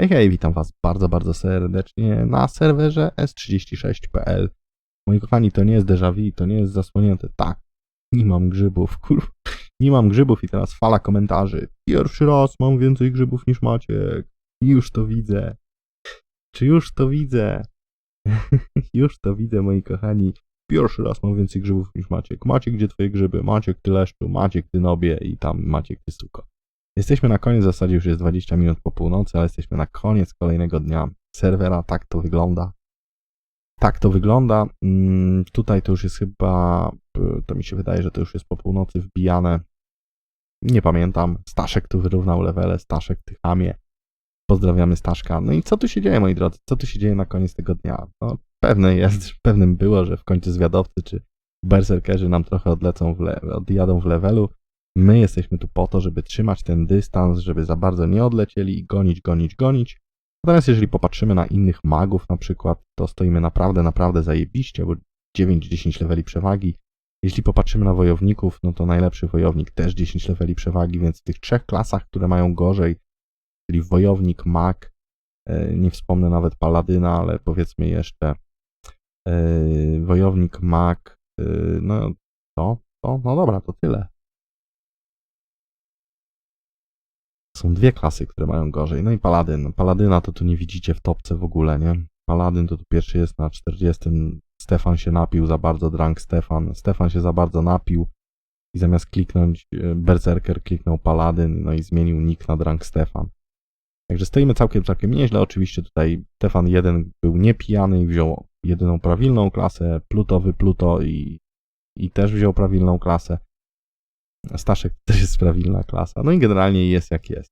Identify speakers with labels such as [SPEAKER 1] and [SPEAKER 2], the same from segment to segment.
[SPEAKER 1] Hej, hej, witam Was bardzo, bardzo serdecznie na serwerze s36.pl. Moi kochani, to nie jest déjà vu, to nie jest zasłonięte. Tak, nie mam grzybów, kur... Nie mam grzybów i teraz fala komentarzy. Pierwszy raz mam więcej grzybów niż Maciek. Już to widzę. Czy już to widzę? już to widzę, moi kochani. Pierwszy raz mam więcej grzybów niż Maciek. Maciek, gdzie twoje grzyby? Maciek, ty leszczu, Maciek, ty nobie i tam Maciek, ty suko. Jesteśmy na koniec, w zasadzie już jest 20 minut po północy, ale jesteśmy na koniec kolejnego dnia serwera. Tak to wygląda. Tak to wygląda. Mm, tutaj to już jest chyba, to mi się wydaje, że to już jest po północy wbijane. Nie pamiętam. Staszek tu wyrównał levele, Staszek Tychamie. Pozdrawiamy Staszka. No i co tu się dzieje, moi drodzy? Co tu się dzieje na koniec tego dnia? No, pewne jest, pewnym było, że w końcu zwiadowcy czy berserkerzy nam trochę odlecą, w le- odjadą w levelu. My jesteśmy tu po to, żeby trzymać ten dystans, żeby za bardzo nie odlecieli i gonić, gonić, gonić. Natomiast jeżeli popatrzymy na innych magów na przykład, to stoimy naprawdę, naprawdę zajebiście, bo 9-10 leveli przewagi. Jeśli popatrzymy na wojowników, no to najlepszy wojownik też 10 leveli przewagi, więc w tych trzech klasach, które mają gorzej, czyli wojownik, mag, e, nie wspomnę nawet paladyna, ale powiedzmy jeszcze e, wojownik, mag, e, no to, to, no dobra, to tyle. Są dwie klasy, które mają gorzej. No i Paladyn. Paladyna to tu nie widzicie w topce w ogóle, nie? Paladyn to tu pierwszy jest na 40. Stefan się napił za bardzo, drunk Stefan. Stefan się za bardzo napił i zamiast kliknąć e, Berserker kliknął Paladyn, no i zmienił nick na drunk Stefan. Także stoimy całkiem, całkiem nieźle. Oczywiście tutaj Stefan 1 był niepijany i wziął jedyną prawilną klasę. Pluto wypluto i, i też wziął prawilną klasę. Staszek też jest prawilna klasa. No i generalnie jest jak jest.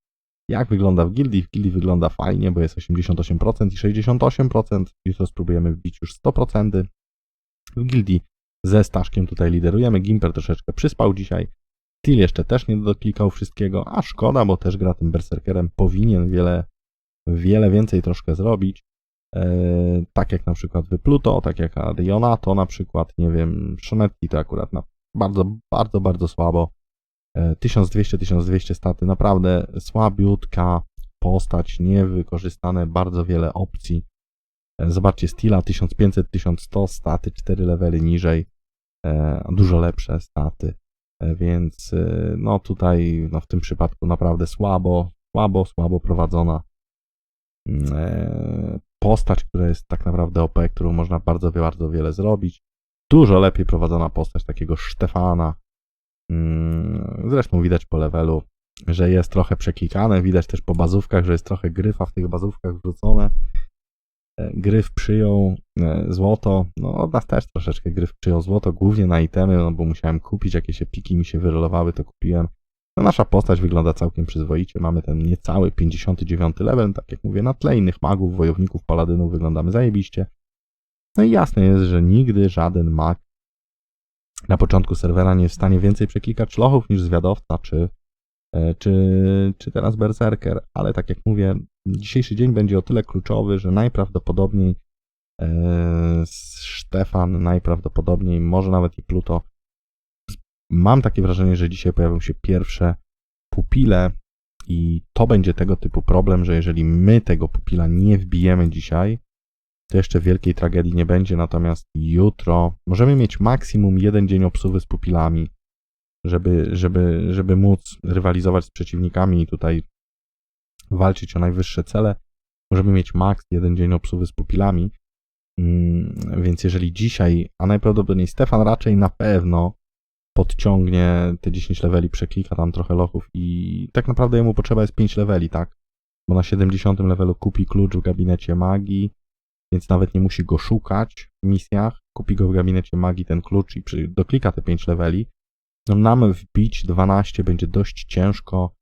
[SPEAKER 1] Jak wygląda w gildii? W gildii wygląda fajnie, bo jest 88% i 68%. Jutro spróbujemy wbić już 100%. W gildii ze Staszkiem tutaj liderujemy. Gimper troszeczkę przyspał dzisiaj. Till jeszcze też nie doklikał wszystkiego, a szkoda, bo też gra tym berserkerem. Powinien wiele, wiele więcej troszkę zrobić. Eee, tak jak na przykład Wypluto, tak jak Adionato na przykład, nie wiem, Szonetki to akurat na bardzo, bardzo, bardzo słabo. 1200-1200 staty, naprawdę słabiutka postać, niewykorzystane bardzo wiele opcji. E, Zobaczcie, Stila 1500-1100 staty, 4 levely niżej, e, dużo lepsze staty, E, więc e, no tutaj no w tym przypadku naprawdę słabo, słabo, słabo prowadzona mm, e, postać, która jest tak naprawdę OP, którą można bardzo, bardzo wiele zrobić. Dużo lepiej prowadzona postać takiego Stefana, Zresztą widać po levelu, że jest trochę przeklikane. Widać też po bazówkach, że jest trochę gryfa w tych bazówkach wrzucone. E, Gryf przyjął e, złoto. No, od nas też troszeczkę gryf przyjął złoto, głównie na itemy, no bo musiałem kupić, jakieś epiki mi się wyrolowały, to kupiłem. No, nasza postać wygląda całkiem przyzwoicie. Mamy ten niecały 59 level, tak jak mówię, na tle innych magów, wojowników, paladynów wyglądamy zajebiście. No i jasne jest, że nigdy żaden mag na początku serwera nie jest w stanie więcej przeklikać lochów niż zwiadowca, czy, e, czy, czy teraz berserker, ale tak jak mówię, dzisiejszy dzień będzie o tyle kluczowy, że najprawdopodobniej e, Stefan, najprawdopodobniej, może nawet i Pluto, mam takie wrażenie, że dzisiaj pojawią się pierwsze pupile i to będzie tego typu problem, że jeżeli my tego pupila nie wbijemy dzisiaj, to jeszcze wielkiej tragedii nie będzie, natomiast jutro możemy mieć maksimum jeden dzień obsuwy z pupilami, żeby, żeby, żeby móc rywalizować z przeciwnikami i tutaj walczyć o najwyższe cele. Możemy mieć maks jeden dzień obsuwy z pupilami, Mm, więc jeżeli dzisiaj, a najprawdopodobniej Stefan raczej na pewno podciągnie te 10 leveli, przeklika tam trochę lochów i tak naprawdę jemu potrzeba jest 5 leveli, tak? Bo na 70 levelu kupi klucz w gabinecie magii, więc nawet nie musi go szukać w misjach. Kupi go w gabinecie magii ten klucz i przy, doklika te 5 leveli. No nam wbić 12 będzie dość ciężko,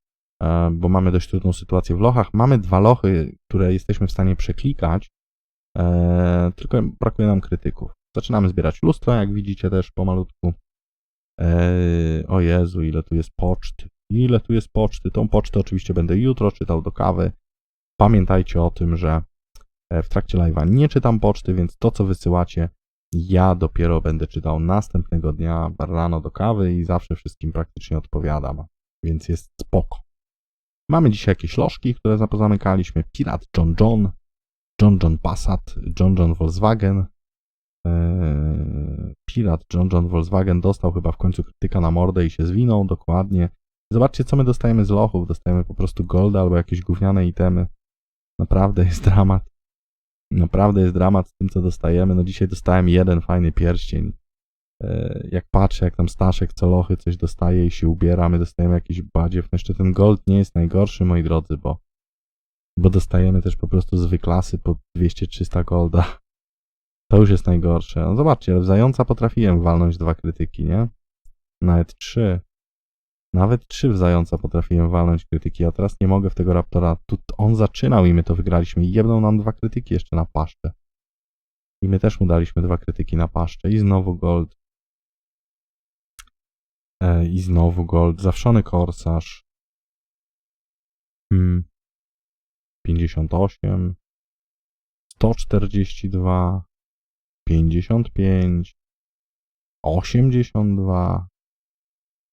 [SPEAKER 1] e, bo mamy dość trudną sytuację w lochach. Mamy dwa lochy, które jesteśmy w stanie przeklikać, e, tylko brakuje nam krytyków. Zaczynamy zbierać lustro, jak widzicie też pomalutku. E, o Jezu, ile tu jest poczt. Ile tu jest poczty. Tą pocztę oczywiście będę jutro czytał do kawy. Pamiętajcie o tym, że w trakcie live'a nie czytam poczty, więc to, co wysyłacie, ja dopiero będę czytał następnego dnia rano do kawy i zawsze wszystkim praktycznie odpowiadam, więc jest spoko. Mamy dzisiaj jakieś lożki, które zapozamykaliśmy. Pirat John John, John John Passat, John John Volkswagen. Eee, Pirat John John Volkswagen dostał chyba w końcu krytyka na mordę i się zwinął, dokładnie. Zobaczcie, co my dostajemy z lochów. Dostajemy po prostu golda albo jakieś gówniane itemy. Naprawdę jest dramat. Naprawdę jest dramat z tym, co dostajemy. No dzisiaj dostałem jeden fajny pierścień. E, Jak patrzę, jak tam Staszek co lochy coś dostaje i się ubiera, my dostajemy jakiś badziew. No jeszcze ten gold nie jest najgorszy, moi drodzy, bo, bo dostajemy też po prostu z wyklasy po 200-300 golda. To już jest najgorsze. No zobaczcie, ale w zająca potrafiłem walnąć dwa krytyki, nie? Nawet trzy. Nawet trzy w zająca potrafiłem walnąć krytyki, a teraz nie mogę w tego raptora. Tu on zaczynał i my to wygraliśmy i nam dwa krytyki jeszcze na paszczę. I my też mu daliśmy dwa krytyki na paszczę i znowu gold. E, I znowu gold. Zawszony korsarz. Hmm. 58. 142. 55. 82.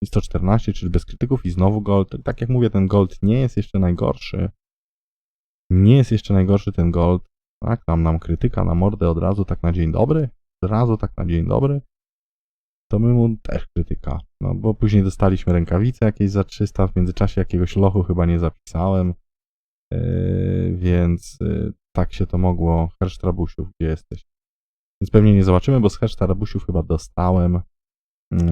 [SPEAKER 1] I 114, czyli bez krytyków i znowu gold. Tak jak mówię, ten gold nie jest jeszcze najgorszy. Nie jest jeszcze najgorszy ten gold. Tak, tam nam krytyka na mordę od razu tak na dzień dobry. Od razu tak na dzień dobry. To my mu też krytyka. No bo później dostaliśmy rękawice jakieś za 300. W międzyczasie jakiegoś lochu chyba nie zapisałem. Yy, więc yy, tak się to mogło. Hersztrabusiów, gdzie jesteś? Więc pewnie nie zobaczymy, bo z Hersztrabusiów chyba dostałem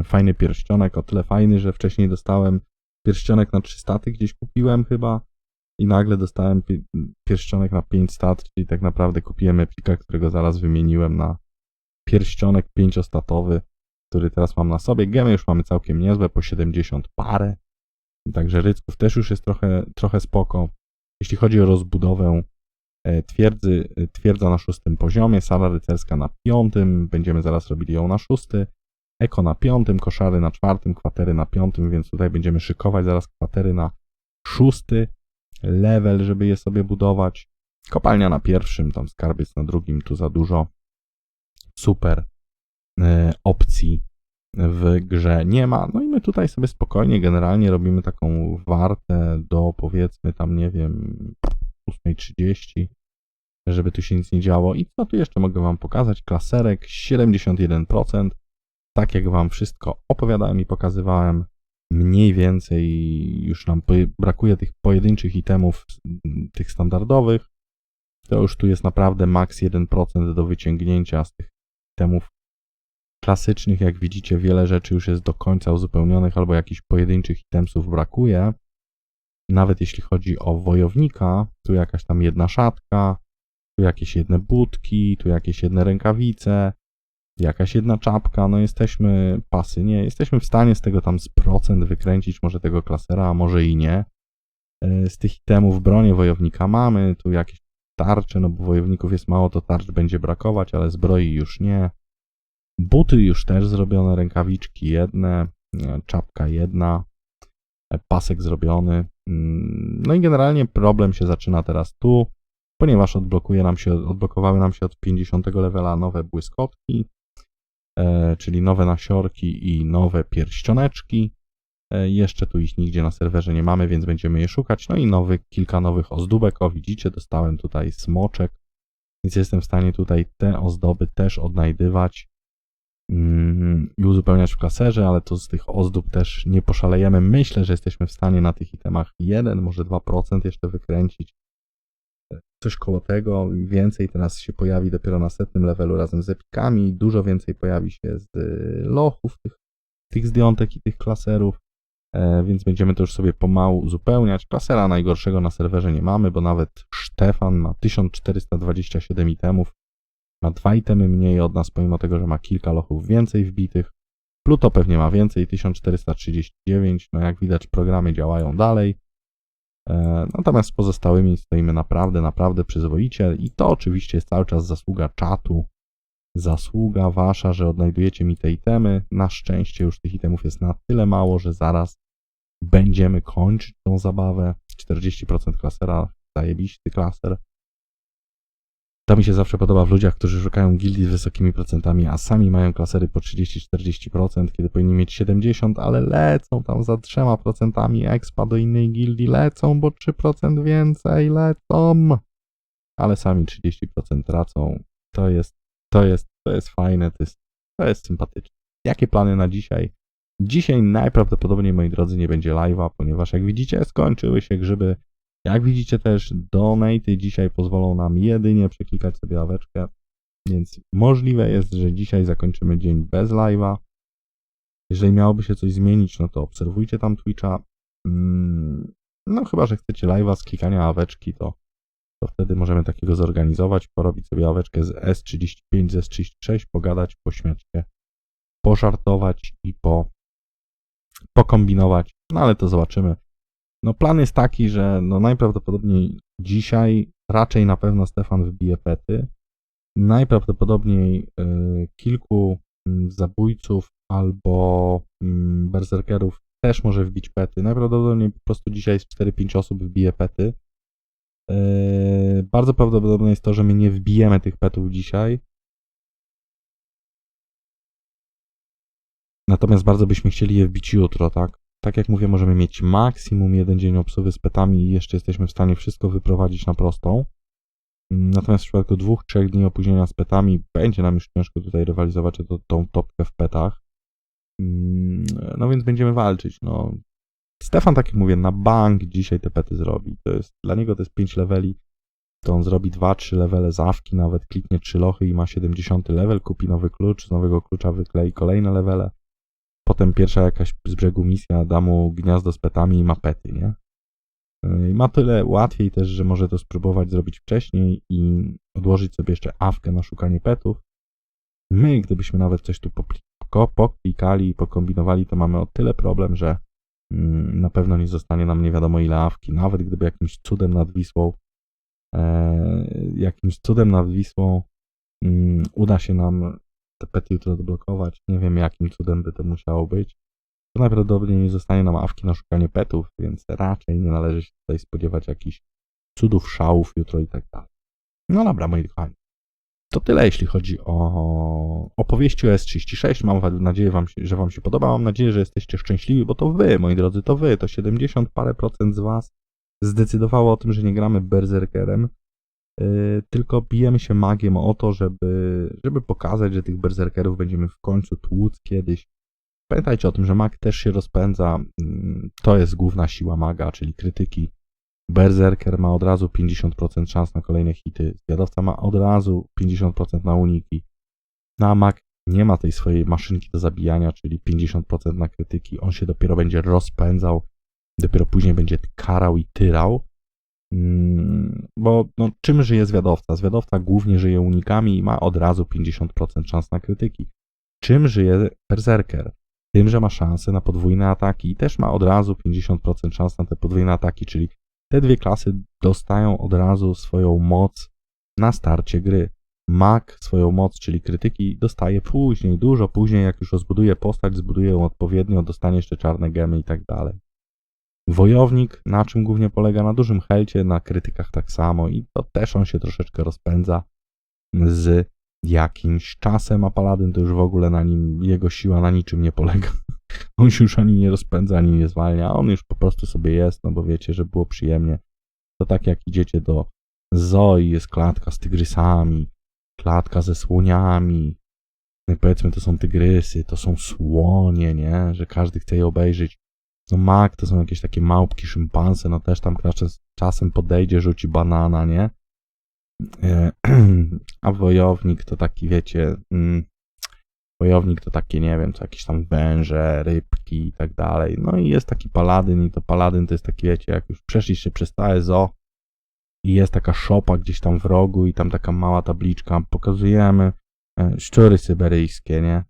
[SPEAKER 1] fajny pierścionek. O tyle fajny, że wcześniej dostałem pierścionek na 3 staty gdzieś kupiłem chyba i nagle dostałem pi- pierścionek na 5 stat, czyli tak naprawdę kupiłem epika, którego zaraz wymieniłem na pierścionek 5-statowy, który teraz mam na sobie. Gemy już mamy całkiem niezłe, po 70 parę. Także rycków też już jest trochę, trochę spoko. Jeśli chodzi o rozbudowę e, twierdzy, e, twierdza na szóstym poziomie, sala rycerska na piątym, będziemy zaraz robili ją na szósty, eko na piątym, koszary na czwartym, kwatery na piątym, więc tutaj będziemy szykować zaraz kwatery na szósty level, żeby je sobie budować. Kopalnia na pierwszym, tam skarbiec na drugim, tu za dużo super e, opcji w grze nie ma. No i my tutaj sobie spokojnie generalnie robimy taką wartę do powiedzmy tam, nie wiem, 8.30, żeby tu się nic nie działo. I co tu jeszcze mogę Wam pokazać? Klaserek 71%. Tak jak Wam wszystko opowiadałem i pokazywałem, mniej więcej już nam brakuje tych pojedynczych itemów, mm, tych standardowych. To już tu jest naprawdę maks 1% do wyciągnięcia z tych itemów klasycznych. Jak widzicie, wiele rzeczy już jest do końca uzupełnionych, albo jakichś pojedynczych itemsów brakuje. Nawet jeśli chodzi o wojownika, tu jakaś tam jedna szatka, tu jakieś jedne budki, tu jakieś jedne rękawice, jakaś jedna czapka, no jesteśmy pasy, nie, jesteśmy w stanie z tego tam z procent wykręcić może tego klasera, a może i nie. E, Z tych itemów bronię wojownika mamy, tu jakieś tarcze, no bo wojowników jest mało, to tarcz będzie brakować, ale zbroi już nie. Buty już też zrobione, rękawiczki jedne, e, czapka jedna, e, pasek zrobiony. Mm, No i generalnie problem się zaczyna teraz tu, ponieważ odblokuje nam się, odblokowały nam się od 50 levela nowe błyskotki, czyli nowe nasiorki i nowe pierścioneczki. E, Jeszcze tu ich nigdzie na serwerze nie mamy, więc będziemy je szukać. No i nowy, kilka nowych ozdóbek. O, widzicie, dostałem tutaj smoczek, więc jestem w stanie tutaj te ozdoby też odnajdywać mm, i uzupełniać w klaserze, ale to z tych ozdób też nie poszalejemy. Myślę, że jesteśmy w stanie na tych itemach 1, może 2% jeszcze wykręcić. Coś koło tego, więcej teraz się pojawi dopiero na setnym levelu razem z epikami, dużo więcej pojawi się z y, lochów, tych, tych zdjątek i tych klaserów, e, więc będziemy to już sobie pomału uzupełniać. Klasera najgorszego na serwerze nie mamy, bo nawet Stefan ma 1427 itemów, ma dwa itemy mniej od nas, pomimo tego, że ma kilka lochów więcej wbitych. Pluto pewnie ma więcej, 1439. No jak widać, programy działają dalej. E, Natomiast z pozostałymi stoimy naprawdę, naprawdę przyzwoicie i to oczywiście jest cały czas zasługa czatu. Zasługa wasza, że odnajdujecie mi te itemy. Na szczęście już tych itemów jest na tyle mało, że zaraz będziemy kończyć tą zabawę. 40% klasera, zajebiście klaser. To mi się zawsze podoba w ludziach, którzy szukają gildii z wysokimi procentami, a sami mają klasery po 30-40%, kiedy powinni mieć 70%, ale lecą tam za 3% expa do innej gildii, lecą, bo 3% więcej, lecą. Ale sami 30% tracą. To jest, to jest, to jest fajne, to jest, to jest sympatyczne. Jakie plany na dzisiaj? Dzisiaj najprawdopodobniej, moi drodzy, nie będzie live'a, ponieważ jak widzicie, skończyły się grzyby. Jak widzicie też, donaty dzisiaj pozwolą nam jedynie przeklikać sobie ławeczkę, więc możliwe jest, że dzisiaj zakończymy dzień bez live'a. Jeżeli miałoby się coś zmienić, no to obserwujcie tam Twitcha. Mm, No chyba, że chcecie live'a z klikania ławeczki, to, to wtedy możemy takiego zorganizować, porobić sobie ławeczkę z S35, z S36, pogadać, pośmiać się, pożartować i po, pokombinować, no ale to zobaczymy. No plan jest taki, że no najprawdopodobniej dzisiaj raczej na pewno Stefan wybije pety. Najprawdopodobniej y, kilku mm, zabójców albo mm, berserkerów też może wbić pety. Najprawdopodobniej po prostu dzisiaj z 4-5 osób wbije pety. Y, bardzo prawdopodobne jest to, że my nie wbijemy tych petów dzisiaj. Natomiast bardzo byśmy chcieli je wbić jutro, tak? Tak jak mówię, możemy mieć maksimum jeden dzień obsługi z petami i jeszcze jesteśmy w stanie wszystko wyprowadzić na prostą. Natomiast w przypadku dwóch, trzech dni opóźnienia z petami będzie nam już ciężko tutaj rywalizować to, tą topkę w petach. No więc będziemy walczyć. No. Stefan, tak jak mówię, na bank dzisiaj te pety zrobi. To jest, dla niego to jest 5 leveli. To on zrobi 2-3 levele zawki, nawet kliknie 3 lochy i ma 70 level, kupi nowy klucz, z nowego klucza wyklei kolejne levele. Potem pierwsza jakaś z brzegu misja da mu gniazdo z petami i ma pety, nie? I ma tyle łatwiej też, że może to spróbować zrobić wcześniej i odłożyć sobie jeszcze awkę na szukanie petów. My, gdybyśmy nawet coś tu poklikali i pokombinowali, to mamy o tyle problem, że mm, na pewno nie zostanie nam nie wiadomo ile awki. Nawet gdyby jakimś cudem nad Wisłą e, jakimś cudem nad Wisłą mm, uda się nam te jutro odblokować. Nie wiem jakim cudem by to musiało być. To najprawdopodobniej nie zostanie nam awki na szukanie petów, więc raczej nie należy się tutaj spodziewać jakichś cudów, szałów jutro i tak dalej. No dobra, moi kochani. To tyle, jeśli chodzi o opowieści o S36. Mam nadzieję, że Wam się podoba. Mam nadzieję, że jesteście szczęśliwi, bo to Wy, moi drodzy, to Wy. To 70 parę procent z Was zdecydowało o tym, że nie gramy berserkerem. Yy, tylko bijemy się magiem o to, żeby, żeby pokazać, że tych berserkerów będziemy w końcu tłuc kiedyś. Pamiętajcie o tym, że mag też się rozpędza. Mm, To jest główna siła maga, czyli krytyki. Berserker ma od razu 50% szans na kolejne hity. Zwiadowca ma od razu 50% na uniki. Na mag nie ma tej swojej maszynki do zabijania, czyli 50% na krytyki. On się dopiero będzie rozpędzał. Dopiero później będzie karał i tyrał. Mm, Bo no, czym żyje zwiadowca? Zwiadowca głównie żyje unikami i ma od razu 50% szans na krytyki. Czym żyje berserker? Tym, że ma szansę na podwójne ataki i też ma od razu 50% szans na te podwójne ataki, czyli te dwie klasy dostają od razu swoją moc na starcie gry. Mag swoją moc, czyli krytyki, dostaje później, dużo później, jak już rozbuduje postać, zbuduje ją odpowiednio, dostanie jeszcze czarne gemy i tak dalej. Wojownik, na czym głównie polega? Na dużym helcie, na krytykach tak samo i to też on się troszeczkę rozpędza z jakimś czasem, a Paladyn to już w ogóle na nim, jego siła na niczym nie polega. On się już ani nie rozpędza, ani nie zwalnia, on już po prostu sobie jest, no bo wiecie, że było przyjemnie. To tak jak idziecie do Zoi, jest klatka z tygrysami, klatka ze słoniami, no powiedzmy to są tygrysy, to są słonie, nie, że każdy chce je obejrzeć. No mak to są jakieś takie małpki, szympanse, no też tam czas- czasem podejdzie, rzuci banana, nie? E, A wojownik to taki, wiecie, mm, wojownik to takie, nie wiem, to jakieś tam węże, rybki i tak dalej. No i jest taki paladyn i to paladyn to jest taki, wiecie, jak już przeszliście przez całe zoo i jest taka szopa gdzieś tam w rogu i tam taka mała tabliczka, pokazujemy e, szczury syberyjskie, nie?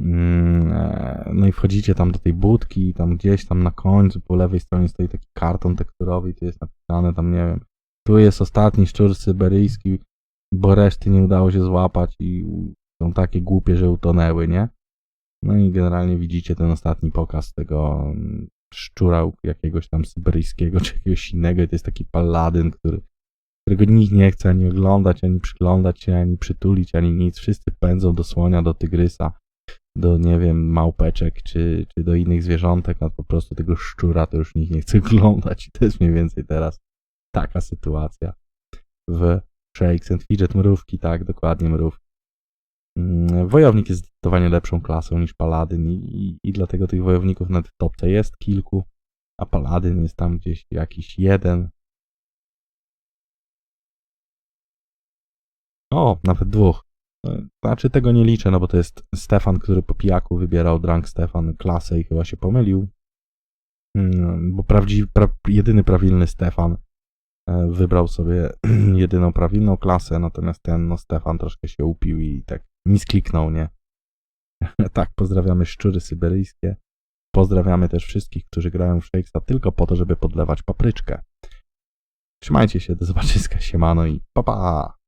[SPEAKER 1] Mm, e, No i wchodzicie tam do tej budki i tam gdzieś tam na końcu po lewej stronie stoi taki karton tekturowy tu jest napisane tam, nie wiem, tu jest ostatni szczur syberyjski, bo reszty nie udało się złapać i są takie głupie, że utonęły, nie? No i generalnie widzicie ten ostatni pokaz tego mm, szczura jakiegoś tam syberyjskiego czy jakiegoś innego i to jest taki paladyn, który, którego nikt nie chce ani oglądać, ani przyglądać się, ani przytulić, ani nic. Wszyscy pędzą do słonia, do tygrysa, do, nie wiem, małpeczek, czy, czy do innych zwierzątek, a po prostu tego szczura to już nikt nie chce oglądać. I to jest mniej więcej teraz taka sytuacja w Shakes and Fidget mrówki, tak, dokładnie mrówki. Mm, Wojownik jest zdecydowanie lepszą klasą niż Paladyn i, i, i dlatego tych wojowników nawet w topce jest kilku, a Paladyn jest tam gdzieś jakiś jeden. O, nawet dwóch. Znaczy tego nie liczę, no bo to jest Stefan, który po pijaku wybierał Drunk Stefan klasę i chyba się pomylił. Mm, Bo prawdziwy, pra, jedyny prawilny Stefan e, wybrał sobie jedyną prawilną klasę, natomiast ten no Stefan troszkę się upił i tak miskliknął, nie? tak, pozdrawiamy szczury syberyjskie. Pozdrawiamy też wszystkich, którzy grają w Shakesa tylko po to, żeby podlewać papryczkę. Trzymajcie się, do zobaczyska, siemano i pa pa!